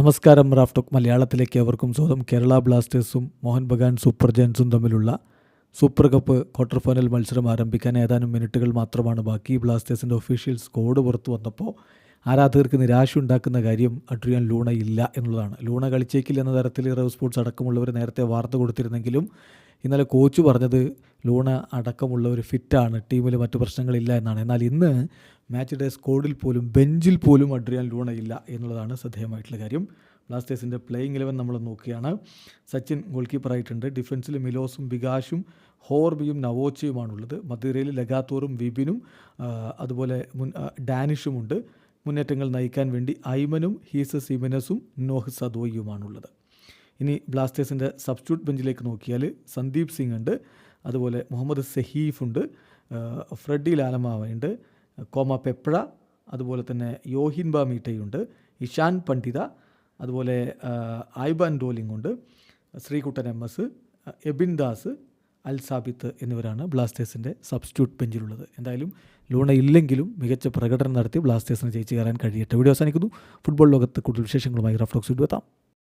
നമസ്കാരം റാഫ്ടോക്ക് മലയാളത്തിലേക്ക് അവർക്കും സ്വന്തം കേരള ബ്ലാസ്റ്റേഴ്സും മോഹൻ ബഗാൻ സൂപ്പർ ജയൻസും തമ്മിലുള്ള സൂപ്പർ കപ്പ് ക്വാർട്ടർ ഫൈനൽ മത്സരം ആരംഭിക്കാൻ ഏതാനും മിനിറ്റുകൾ മാത്രമാണ് ബാക്കി. ബ്ലാസ്റ്റേഴ്സിന്റെ ഒഫീഷ്യൽ സ്കോഡ് പുറത്തു വന്നപ്പോൾ ആരാധകർക്ക് നിരാശ ഉണ്ടാക്കുന്ന കാര്യം അഡ്രിയാൻ ലൂണ ഇല്ല എന്നുള്ളതാണ്. ലൂണ കളിച്ചേക്കില്ല എന്ന തരത്തിൽ റവ് സ്പോർട്സ് അടക്കമുള്ളവർ നേരത്തെ വാർത്ത കൊടുത്തിരുന്നെങ്കിലും ഇന്നലെ കോച്ച് പറഞ്ഞത് ലൂണ അടക്കമുള്ള ഒരു ഫിറ്റാണ് ടീമിൽ മറ്റു പ്രശ്നങ്ങളില്ല എന്നാണ്. എന്നാൽ ഇന്ന് മാച്ച് ഡേ സ്കോഡിൽ പോലും ബെഞ്ചിൽ പോലും അഡ്രിയാൻ ലൂണ ഇല്ല എന്നുള്ളതാണ് ശ്രദ്ധേയമായിട്ടുള്ള കാര്യം. ബ്ലാസ്റ്റേഴ്സിന്റെ പ്ലേയിങ് ഇലവൻ നമ്മൾ നോക്കുകയാണ്. സച്ചിൻ ഗോൾ കീപ്പറായിട്ടുണ്ട് ഡിഫൻസിൽ മിലോസും ബികാഷും ഹോർബിയും നവോച്ചയുമാണുള്ളത്. മധ്യനിരയിൽ ലഗാത്തോറും വിപിനും അതുപോലെ മുൻ ഡാനിഷുമുണ്ട്. മുന്നേറ്റങ്ങൾ നയിക്കാൻ വേണ്ടി ഐമനും ഹീസ ഇമനസും നോഹ് സദോയിയുമാണുള്ളത്. ഇനി ബ്ലാസ്റ്റേഴ്സിന്റെ സബ്സ്റ്റിറ്റ്യൂട്ട് ബെഞ്ചിലേക്ക് നോക്കിയാൽ സന്ദീപ് സിംഗ് ഉണ്ട് അതുപോലെ മുഹമ്മദ് സഹീഫ് ഉണ്ട് ഫ്രെഡി ലാലമാവയുണ്ട് കോമ പെപ്ര അതുപോലെ തന്നെ യോഹിൻബ മീട്ടയുണ്ട് ഇഷാൻ പണ്ഡിത അതുപോലെ ആ, ഐബാൻ ഡോലിംഗ് ഉണ്ട് ശ്രീകുട്ടൻ എം എസ് എബിൻ ദാസ് അൽ സാബിത്ത് എന്നിവരാണ് ബ്ലാസ്റ്റേഴ്സിന്റെ സബ്സ്റ്റിറ്റ്യൂട്ട് ബെഞ്ചിലുള്ളത്. എന്തായാലും ലൂണ ഇല്ലെങ്കിലും മികച്ച പ്രകടനം നടത്തി ബ്ലാസ്റ്റേഴ്സിന് ജയിച്ചു കയറാൻ കഴിയട്ടെ. വീഡിയോ അവസാനിക്കുന്നു. ഫുട്ബോൾ ലോകത്ത് കൂടുതൽ വിശേഷങ്ങളുമായി റഫ്ലോക്സ് എത്താം.